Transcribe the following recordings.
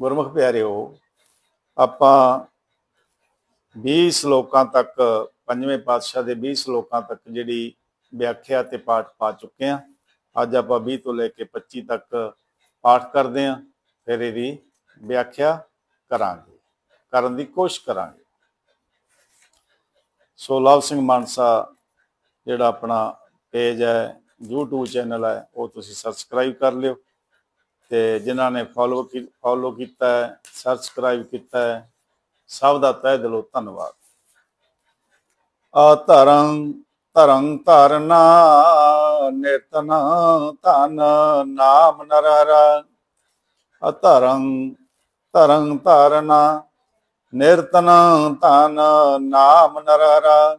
ਗੁਰਮੁਖ ਪਿਆਰਿਓ, ਆਪਾਂ 20 ਸ਼ਲੋਕਾਂ ਤੱਕ, ਪੰਜਵੇਂ ਪਾਤਸ਼ਾਹ ਦੇ 20 ਸ਼ਲੋਕਾਂ ਤੱਕ ਜਿਹੜੀ ਵਿਆਖਿਆ ਤੇ ਪਾਠ ਪਾ ਚੁੱਕੇ ਹਾਂ। ਅੱਜ ਆਪਾਂ 20 ਤੋਂ ਲੈ ਕੇ 25 ਤੱਕ ਪਾਠ ਕਰਦੇ ਹਾਂ, ਫਿਰ ਇਹਦੀ ਵਿਆਖਿਆ ਕਰਾਂਗੇ, ਕਰਨ ਦੀ ਕੋਸ਼ਿਸ਼ ਕਰਾਂਗੇ। ਸੋ ਲਵ ਸਿੰਘ ਮਾਨਸਾ ਜਿਹੜਾ ਆਪਣਾ ਪੇਜ ਹੈ, YouTube ਚੈਨਲ ਹੈ, ਉਹ ਤੁਸੀਂ ਸਬਸਕ੍ਰਾਈਬ ਕਰ ਲਿਓ। ਤੇ ਜਿਨ੍ਹਾਂ ਨੇ ਫੋਲੋ ਫੋਲੋ ਕੀਤਾ ਹੈ ਸਬਸਕ੍ਰਾਈਬ ਕੀਤਾ ਹੈ, ਸਭ ਦਾ ਤਹਿ ਦਿਲੋਂ ਧੰਨਵਾਦ। ਆ ਧਰੰ ਧਰੰ ਧਰਨਾ ਨਿਤਨ ਧਨ, ਨਾਮ ਨਰਰਾ ਆ ਧਰੰ ਧਰੰ ਧਰਨਾ ਨਿਰਤਨ ਧਨ, ਨਾਮ ਨਰਰਾ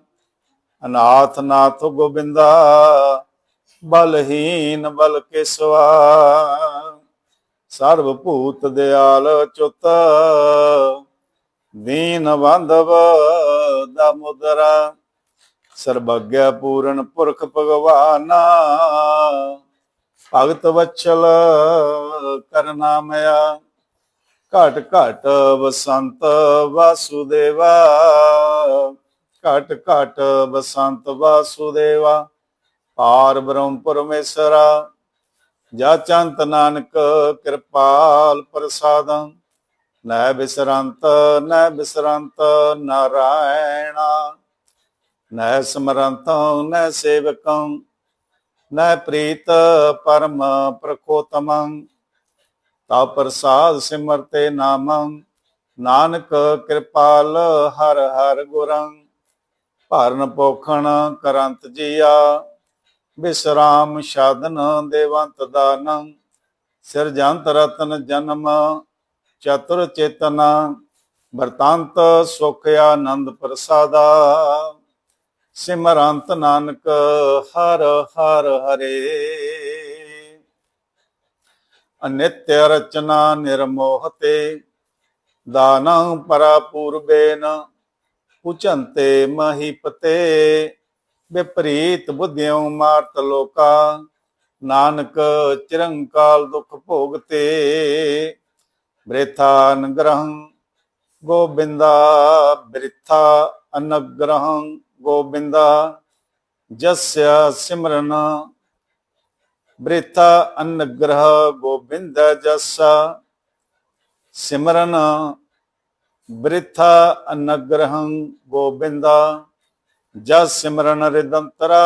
ਅਨਾਥ ਨਾਥ ਗੋਬਿੰਦਾ, ਬਲਹੀਨ ਬਲ ਕੇਸਵਾ ਸਰਬ ਭੂਤ ਦਿਆਲ ਚੁਤ, ਦੀਨ ਬੰਧਵ ਦਾ ਮੁਦਰਾ, ਸਰਬੱਗਿਆ ਪੂਰਨ ਪੁਰਖ ਭਗਵਾਨਾ, ਭਗਤ ਵਚਲ ਕਰਨਾਮਇਆ ਘਟ ਘਟ ਬਸੰਤ ਵਾਸੁਦੇਵਾ, ਘਟ ਘਟ ਬਸੰਤ ਵਾਸੁਦੇਵਾ, ਪਾਰ ਬ੍ਰਹਮ ਪਰਮੇਸ਼ਰਾ ਜਾ ਚੰਤ ਨਾਨਕ ਕਿਰਪਾਲ ਪ੍ਰਸਾਦੰ। ਨੈ ਬਿਸਰੰਤ ਨੈ ਬਿਸਰੰਤ ਨਾਰਾਇਣਾ। ਨੈ ਸਮਰੰਤ, ਨੈ ਸੇਵਕੰ। ਨੈ ਪ੍ਰੀਤ ਪਰਮ ਪ੍ਰਕੋਤਮੰ ਤਾ ਪ੍ਰਸਾਦ ਸਿਮਰਤੇ ਨਾਮੰ। ਨਾਨਕ ਕਿਰਪਾਲ ਹਰ ਹਰ ਗੁਰੰ ਭਰਨ ਪੋਖਣ ਕਰੰਤ ਜੀਆ। ਬਿਸਰਾਮ ਸਾਧਨ ਦੇਵੰਤ ਦਾਨੰ, ਸਿਰਜੰਤ ਰਤਨ ਜਨਮ, ਚਤੁਰ ਚੇਤਨਾ, ਵਰਤਾਂਤ ਸੁਖ ਆਨੰਦ ਪ੍ਰਸਾਦਾ। ਸਿਮਰੰਤ ਨਾਨਕ ਹਰ ਹਰ ਹਰੇ। ਅਨਿਤਯ ਰਚਨਾ ਨਿਰਮੋਹਤੇ, ਦਾਨੰ ਪਰਾ ਪੂਰਬੇਨ ਉਚੰਤੇ ਮਹੀਪਤੇ। ਵਿਪਰੀਤ ਬੁੱਧਿਉ ਮਾਰਤ ਲੋਕਾ, ਨਾਨਕ ਚਿਰੰਕਾਲ ਦੁਖ ਭੋਗਤੇ ਬ੍ਰਿਥਾ ਅਨਗ੍ਰਹੰ ਗੋਬਿੰਦਾ, ਬ੍ਰਿਥਾ ਅਨਗ੍ਰਹੰ ਗੋਬਿੰਦਾ। ਜਸਯ ਸਿਮਰਨ, ਬ੍ਰਿਥਾ ਅਨਗ੍ਰਹ ਗੋਬਿੰਦ ਜਸ। ਸਿਮਰਨ, ਬ੍ਰਿਥਾ ਅਨਗ੍ਰਹੰ ਗੋਬਿੰਦਾ। ਜਸ ਸਿਮਰਨ ਰਿਦੰਤਰਾ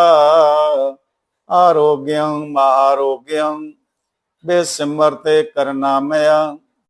ਆਰੋਗਯੰ ਮਹਾਰੋਗਯੰ ਬੇਸਿਮਰਤੇ ਕਰਨਾਮਯ